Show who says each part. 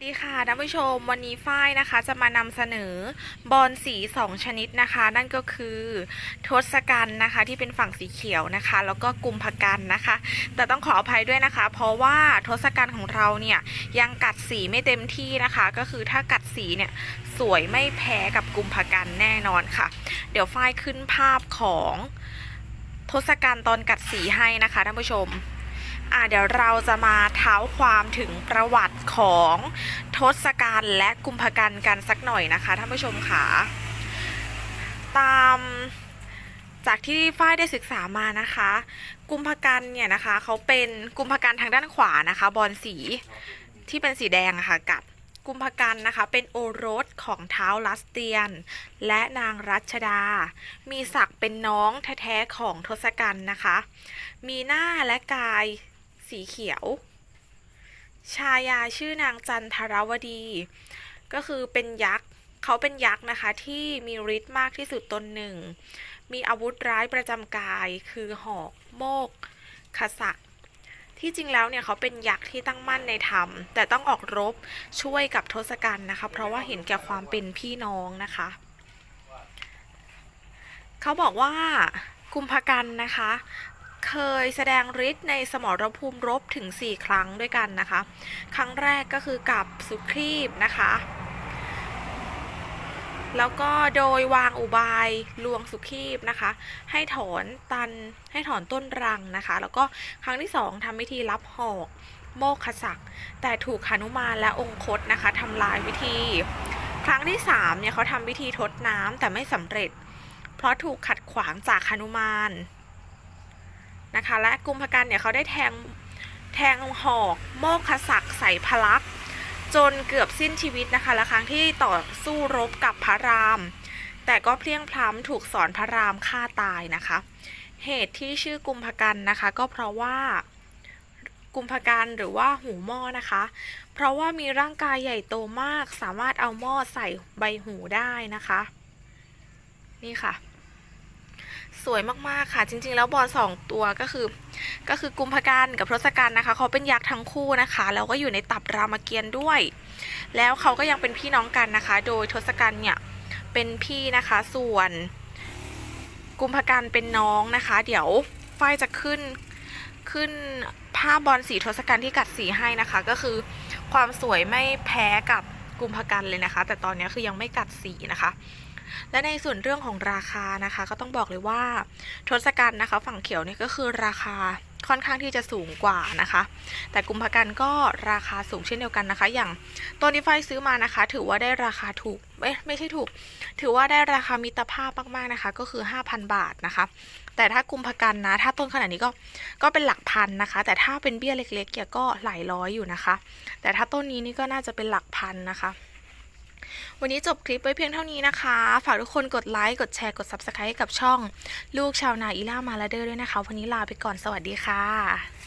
Speaker 1: สวัสดีค่ะท่านผู้ชมวันนี้ฝ้ายนะคะจะมานำเสนอบอลสี 2 ชนิดนะคะ นั่นก็คือทศกัณฐ์นะคะ ที่เป็นฝั่งสีเขียวนะคะ แล้วก็กุมภกันนะคะ แต่ต้องขออภัยด้วยนะคะ เพราะว่าทศกัณฐ์ของเราเนี่ยยังกัดสีไม่เต็มที่นะคะ ก็คือถ้ากัดสีเนี่ยสวยไม่แพ้กับกุมภกันแน่นอนค่ะ เดี๋ยวฝ้ายขึ้นภาพของทศกัณฐ์ตอนกัดสีให้นะคะท่านผู้ชม อะเดี๋ยวเราจะมาเท้าความถึงประวัติของทศกัณฐ์และกุมภกันกันสักหน่อยนะคะท่านผู้ชมค่ะตามจากที่ฝ้ายได้ศึกษามานะคะ กุมภกันเนี่ยนะคะเขาเป็นกุมภกันทางด้านขวานะคะ บอลสีที่เป็นสีแดงะค่ะกับกุมภกันนะคะ เป็นโอรสของเท้าวลัสเตียน และนางรัชดา มีศักดิ์เป็นน้องแท้ๆของทศกัณฐ์นะคะ มีหน้าและกาย สีเขียว ชายาชื่อนางจันทรวดี ก็คือเป็นยักษ์เขาเป็นยักษ์นะคะที่มีฤทธิ์มากที่สุดตนหนึ่ง มีอาวุธร้ายประจำกาย คือหอกโมกขสักที่จริงแล้วเนี่ยเขาเป็นยักษ์ที่ตั้งมั่นในธรรม แต่ต้องออกรบช่วยกับทศกัณฐ์นะคะ เพราะว่าเห็นแก่ความเป็นพี่น้องนะคะ เขาบอกว่ากุมภกันนะคะ เคยแสดงฤทธิ์ในสมรภูมิรบถึง 4 ครั้งด้วยกันนะคะ ครั้งแรกก็คือกับสุครีบนะคะ แล้วก็โดยวางอุบายลวงสุขีบนะคะ ให้ถอนตันให้ถอนต้นรังนะคะ แล้วก็ครั้งที่สองทำพิธีรับหอกโมกขศักดิ์แต่ถูกหนุมานและองคตนะคะทำลายวิธี ครั้งที่สามเนี่ยเขาทำพิธีทดน้ำแต่ไม่สำเร็จ เพราะถูกขัดขวางจากหนุมาน นะคะ และกุมภกันเนี่ยเขาได้แทงแทงหอกโมกขศักดิ์ใส่พลัก จนเกือบสิ้นชีวิตนะคะ และครั้งที่ต่อสู้รบกับพระราม แต่ก็เพลียงพล้ำถูกสอนพระรามฆ่าตายนะคะ เหตุที่ชื่อกุมภกันนะคะ ก็เพราะว่ากุมภกันหรือว่าหูหม้อนะคะ เพราะว่ามีร่างกายใหญ่โตมาก สามารถเอาหม้อใส่ใบหูได้นะคะ นี่ค่ะ สวยมากๆค่ะ จริง ๆ แล้วบอลสองตัวก็คือ ก็คือกุมภกันกับทศกัณฐ์นะคะเขาเป็นยักษ์ทั้งคู่นะคะแล้วก็อยู่ในตับรามเกียรติ์ด้วย แล้วเขาก็ยังเป็นพี่น้องกันนะคะ โดยทศกัณฐ์เนี่ยเป็นพี่นะคะส่วนกุมภกันเป็นน้องนะคะ เดี๋ยวฝ้ายจะขึ้นขึ้นภาพบอลสีทศกัณฐ์ที่กัดสีให้นะคะ ก็คือความสวยไม่แพ้กับกุมภกันเลยนะคะ แต่ตอนนี้คือยังไม่กัดสีนะคะ และในส่วนเรื่องของราคานะคะ ก็ต้องบอกเลยว่าทศกัณฐ์นะคะ ฝั่งเขียวนี่ก็คือราคาค่อนข้างที่จะสูงกว่านะคะ แต่กุมภกันก็ราคาสูงเช่นเดียวกันนะคะ อย่างตัวนี้ไฟซื้อมานะคะ ถือว่าได้ราคาถูกเอ๊ะไม่ใช่ถูก ถือว่าได้ราคามิตรภาพมากๆนะคะ ก็คือ 5,000 บาทนะคะ แต่ถ้ากุมภกันนะ ถ้าต้นขนาดนี้ก็ก็เป็นหลักพันนะคะ แต่ถ้าเป็นเบี้ยเล็กๆเนี่ยก็หลายร้อยอยู่นะคะ แต่ถ้าต้นนี้นี่ก็น่าจะเป็นหลักพันนะคะ วันนี้จบคลิปไว้เพียงเท่านี้นะคะ ฝากทุกคนกดไลค์ กดแชร์ กด Subscribe ให้กับช่อง ลูกชาวนาอีล่ามาลาเดอร์ด้วยนะคะ วันนี้ลาไปก่อน สวัสดีค่ะ